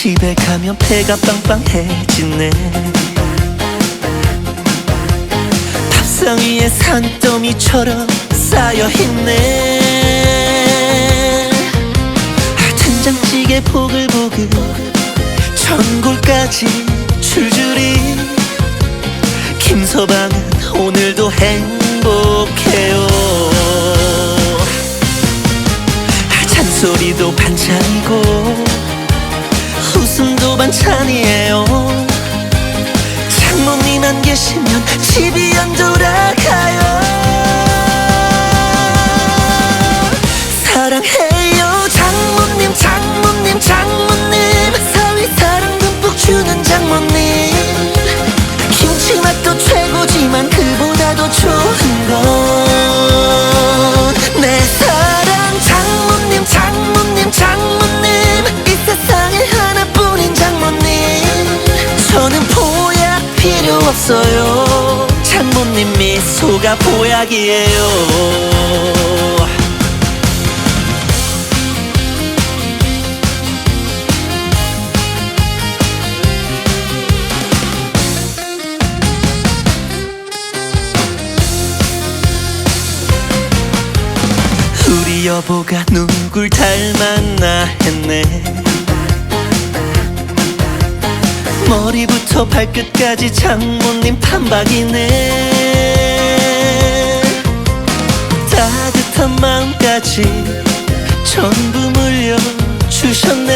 집에 가면 배가 빵빵해지네. 밥상 위에 산더미처럼 쌓여있네. 된장찌개 보글보글 전골까지 줄줄이. 김서방은 오늘도 행복해요. 잔소리도 반찬이고 반찬이에요. 장모님 안 계시면 집이 안 돌아가요. 사랑해요 장모님 장모님 장모님. 사위 사랑 듬뿍 주는 장모님. 김치맛도 최고지만 그보다도 좋은 없어요. 장모님 미소가 보약이에요. 우리 여보가 누굴 닮았나 했네 머리부터 발끝까지 장모님 판박이네. 따뜻한 마음까지 전부 물려주셨네.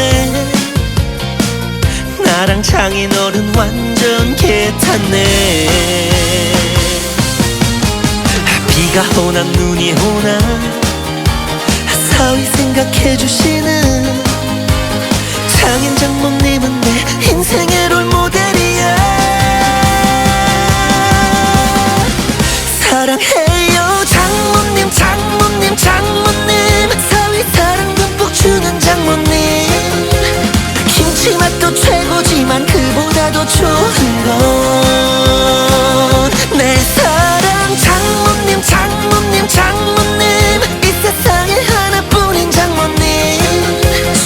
나랑 장인어른 완전 개탔네. 비가 오나 눈이 오나 사위 생각해주시는 장인 장모님은 내 좋은 건 내 사랑. 장모님 장모님 장모님 이 세상에 하나뿐인 장모님.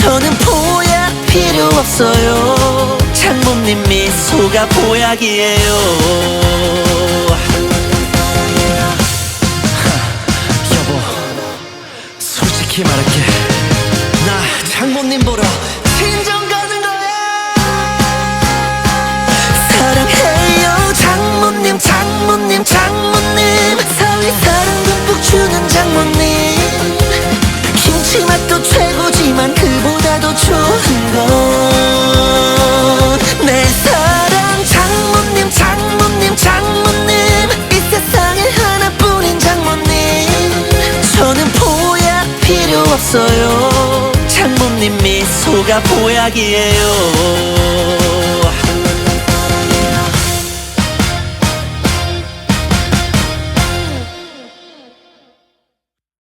저는 보약 필요 없어요. 장모님 미소가 보약이에요. 여보 솔직히 말할게. 나 장모님 보러 필요 없어요. 장모님 미소가 보약이에요